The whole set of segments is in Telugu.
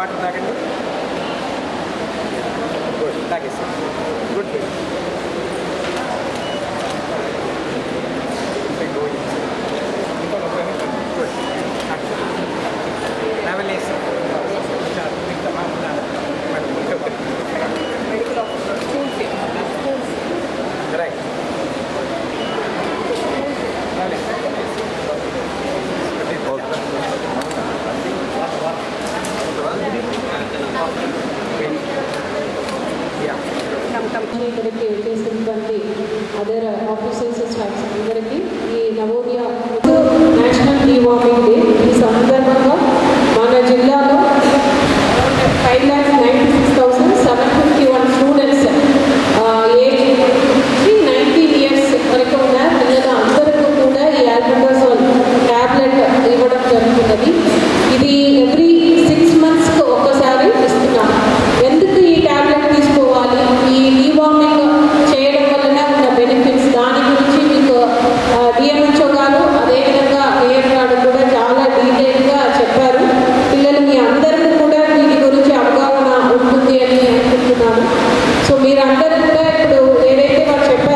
వాటర్ తాగండి. Good thank you sir good company ఇక్కడికి చేసినటువంటి అదర్ ఆఫీసర్స్ స్టాఫ్స్ అందరికీ ఈ Navodaya national deworming day. ఈ సందర్భంగా గా ఇప్పుడు ఏదైతే వారు చెప్పారు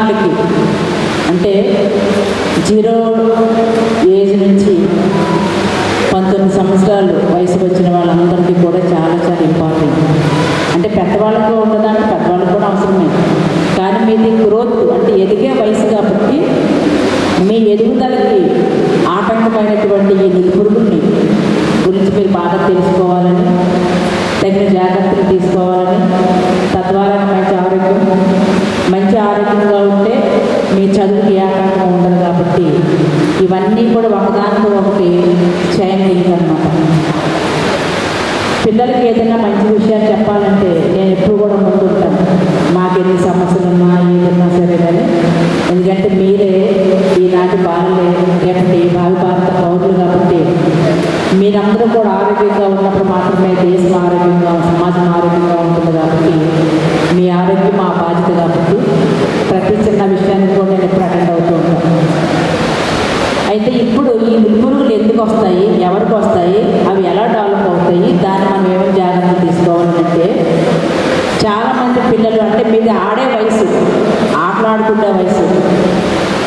కుమారులకి అంటే జీరో ఏజ్ నుంచి పంతొమ్మిది సంవత్సరాలు వయసు వచ్చిన వాళ్ళందరికీ కూడా చాలా చాలా ఇంపార్టెంట్ అంటే పెద్దవాళ్ళకు ఉండదానికి పెద్దవాళ్ళకు కూడా అవసరమే. కానీ మీది గ్రోత్ అంటే ఎదిగే వయసు కాబట్టి మీ ఎదుగుదలకి ఆటంకమైనటువంటి ఈ నిపుణుల్ని గురించి మీరు బాగా తెలుసుకోవాలని తగిన జాగ్రత్తలు తీసుకోవాలని తద్వారా మంచి ఆరోగ్యం ఆరోగ్యంగా ఉంటే మీ చదువుకి ఏకాంతంగా ఉండదు కాబట్టి ఇవన్నీ కూడా ఒకదానితో ఒకటి చైన్ అనమాట పిల్లలకి ఏదైనా మంచి విషయాలు చెప్పాలంటే నేను ఎప్పుడు కూడా ముందుంటాను. మాకు ఎన్ని సమస్యలు ఉన్నా ఏదన్నా సరే కానీ. ఎందుకంటే మీరే ఈనాటి బాలలే ఎందుకంటే ఈ భావి భారత పౌరులు కాబట్టి మీరందరూ కూడా ఆరోగ్యంగా ఉన్నప్పుడు మాత్రమే దేశం ఆరోగ్యంగా సమాజం ఆరోగ్యంగా ఉంటుంది కాబట్టి మీ ఆరోగ్యం మా బాధ్యత కాబట్టి ప్రకటించిన విషయాన్ని కూడా నేను ఎప్పుడు అటెండ్ అవుతూ ఉంటాను. అయితే ఇప్పుడు ఈ పురుగులు ఎందుకు వస్తాయి ఎవరికి వస్తాయి అవి ఎలా డెవలప్ అవుతాయి దాన్ని మనం ఏమైనా జాగ్రత్తలు తీసుకోవాలంటే చాలామంది పిల్లలు అంటే మీది ఆడే వయసు ఆటలాడుకునే వయసు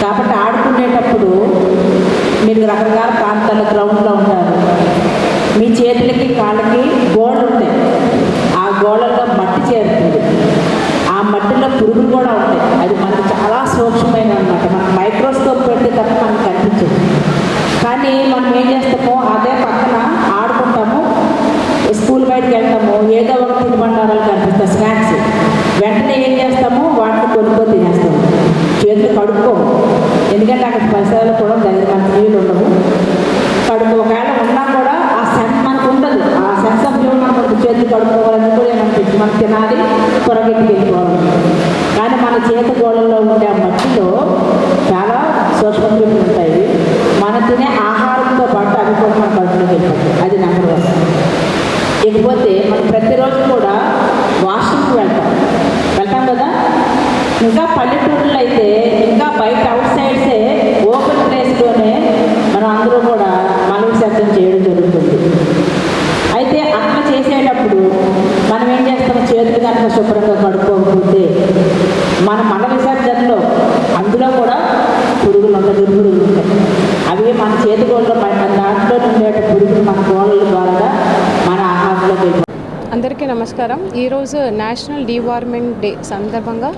కాబట్టి ఆడుకునేటప్పుడు మీరు రకరకాల ప్రాంతాల గ్రౌండ్లో ఉంటారు మీ చేతులకి కాళ్ళకి గోడలు ఉంటాయి ఆ గోడల్లో మట్టి చేరుతుంది ఆ మట్టిలో పురుగులు కూడా ఉంటాయి అది మనకు చాలా సూక్ష్మమైన అనమాట మనం మైక్రోస్కోప్ పెడితే తప్ప మనకు కనిపించదు కానీ మనం ఏం చేస్తామో అదే పక్కన ఆడుకుంటాము స్కూల్ బయటకు వెళ్తాము ఏదో ఒక తినుబండారాలు కనిపిస్తాయి స్నాక్స్ వెంటనే ఏం చేస్తాము వాటిని కొనుక్కొని తినేస్తాము చేతులు కడుక్కోము ఎందుకంటే అక్కడ పరిసరాలు కూడా దగ్గర మనకి నీళ్ళు ఉండవు కడుపు ఒకవేళ ఉన్నా కూడా ఆ సెన్స్ మనకు ఉండదు ఆ సెన్స్ ఆఫ్ హ్యూమన్ మనకు చేతులు కడుక్కోవాలని కూడా ఏమనిపించి మనం తినాలి వెళ్ళిపోవాలి కానీ మన చేతి గోడల్లో ఉండే ఆ మట్టిలో చాలా సూక్ష్మక్రిములు ఉంటాయి. మన తినే ఆహారంతో పాటు అవి కూడా మన కడుపులోకి వెళ్ళిపోతాయి. అది నెంబర్ వన్. ఇకపోతే మనం ప్రతిరోజు కూడా వాష్రూమ్కి వెళ్తాం వెళ్తాం కదా ఇంకా పల్లెటూరులో అయితే ఇంకా బయట అవుట్ సైడ్సే ఓపెన్ ప్లేస్లోనే మనం అందరూ కూడా మల విసర్జన చేయడం జరుగుతుంది అయితే అట్లా చేసేటప్పుడు మనం ఏం చేస్తాం చేతులు కనుక శుభ్రంగా కడుక్కోకపోతే మన మల విసర్జనలో అందులో కూడా పురుగులు ఉంటాయి దుర్పురుగులు ఉంటాయి అవి మన చేతి గోళ్ళలో పడిన దాంట్లో ఉండేట పురుగులు మన గోళ్ళ ద్వారా మన ఆహారంలోకి వెళ్ళిపోతాయి అందరికీ నమస్కారం. ఈరోజు నేషనల్ డివార్మెంట్ డే సందర్భంగా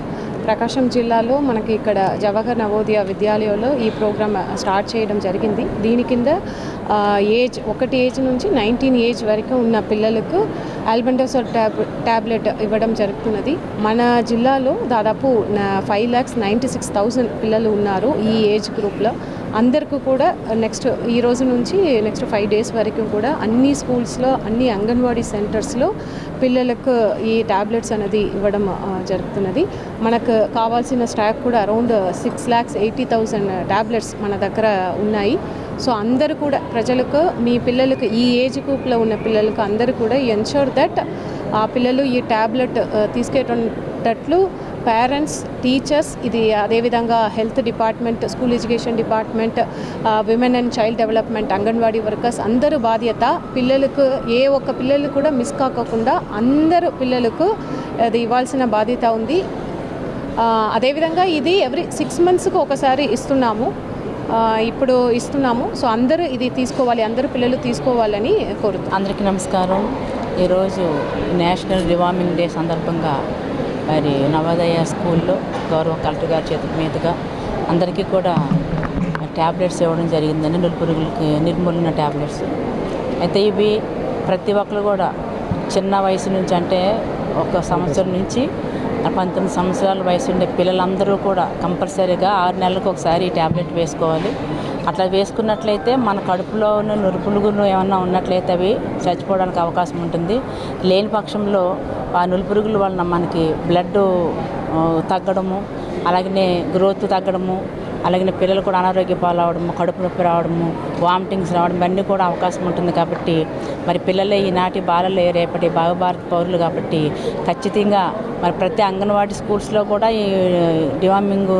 ప్రకాశం జిల్లాలో మనకి ఇక్కడ జవహర్ నవోదయ విద్యాలయంలో ఈ ప్రోగ్రామ్ స్టార్ట్ చేయడం జరిగింది. దీని కింద ఏజ్ ఒకటి ఏజ్ నుంచి నైన్టీన్ ఏజ్ వరకు ఉన్న పిల్లలకు ఆల్బండోసర్ ట్యాబ్ ట్యాబ్లెట్ ఇవ్వడం జరుగుతున్నది. మన జిల్లాలో దాదాపు five lakhs ninety six thousand పిల్లలు ఉన్నారు ఈ ఏజ్ గ్రూప్లో. అందరికీ కూడా నెక్స్ట్ ఈ రోజు నుంచి నెక్స్ట్ ఫైవ్ డేస్ వరకు కూడా అన్ని స్కూల్స్లో అన్ని అంగన్వాడీ సెంటర్స్లో పిల్లలకు ఈ ట్యాబ్లెట్స్ అనేది ఇవ్వడం జరుగుతున్నది. మనకు కావాల్సిన స్టాక్ కూడా around six lakhs eighty thousand tablets మన దగ్గర ఉన్నాయి. సో అందరూ కూడా ప్రజలకు మీ పిల్లలకు ఈ ఏజ్ గ్రూప్లో ఉన్న పిల్లలకు అందరూ కూడా ఎన్షోర్ దట్ ఆ పిల్లలు ఈ ట్యాబ్లెట్ తీసుకెట్టేటట్లు పేరెంట్స్ టీచర్స్ ఇది అదేవిధంగా health department school education department women and child development anganwadi workers అందరూ బాధ్యత. పిల్లలకు ఏ ఒక్క పిల్లలు కూడా మిస్ కాకుండా అందరూ పిల్లలకు అది ఇవ్వాల్సిన బాధ్యత ఉంది. అదేవిధంగా ఇది ఎవ్రీ సిక్స్ మంత్స్కి ఒకసారి ఇస్తున్నాము. ఇప్పుడు ఇస్తున్నాము. సో అందరూ ఇది తీసుకోవాలి అందరూ పిల్లలు తీసుకోవాలని కోరుతున్నాను అందరికీ నమస్కారం. ఈరోజు నేషనల్ రివార్మింగ్ డే సందర్భంగా మరి నవోదయ స్కూల్లో గౌరవ కలెక్టర్ గారి చేతుల మీదుగా అందరికీ కూడా ట్యాబ్లెట్స్ ఇవ్వడం జరిగిందండి. నులుపురుగులకి నిర్మూలన ట్యాబ్లెట్స్ అయితే ఇవి ప్రతి ఒక్కరు కూడా చిన్న వయసు నుంచి అంటే ఒక సంవత్సరం నుంచి పంతొమ్మిది సంవత్సరాల వయసు ఉండే పిల్లలందరూ కూడా కంపల్సరీగా ఆరు నెలలకు ఒకసారి ఈ ట్యాబ్లెట్ వేసుకోవాలి. అట్లా వేసుకున్నట్లయితే మన కడుపులో ఉన్న నురుపులుగులు ఏమన్నా ఉన్నట్లయితే అవి చచ్చిపోవడానికి అవకాశం ఉంటుంది. లేని పక్షంలో ఆ నులుపురుగుల వలన మనకి బ్లడ్ తగ్గడము అలాగనే గ్రోత్ తగ్గడము అలాగే పిల్లలు కూడా అనారోగ్య పాలవడము కడుపు నొప్పి రావడము వామిటింగ్స్ రావడం ఇవన్నీ కూడా అవకాశం ఉంటుంది కాబట్టి మరి పిల్లలే ఈనాటి బాలలే రేపటి భారత పౌరులు కాబట్టి ఖచ్చితంగా మరి ప్రతి అంగన్వాడీ స్కూల్స్లో కూడా ఈ డివామింగ్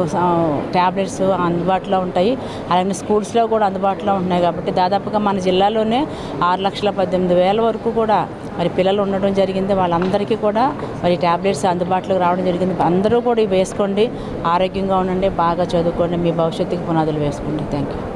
ట్యాబ్లెట్స్ అందుబాటులో ఉంటాయి. అలాగే స్కూల్స్లో కూడా అందుబాటులో ఉంటున్నాయి కాబట్టి దాదాపుగా మన జిల్లాలోనే ఆరు లక్షల పద్దెనిమిది వేల వరకు కూడా మరి పిల్లలు ఉండడం జరిగింది. వాళ్ళందరికీ కూడా మరి ట్యాబ్లెట్స్ అందుబాటులోకి రావడం జరిగింది. అందరూ కూడా ఇవి వేసుకోండి. ఆరోగ్యంగా ఉండండి. బాగా చదువుకోండి. మీ భవిష్యత్తుకి పునాదులు వేసుకోండి. Thank you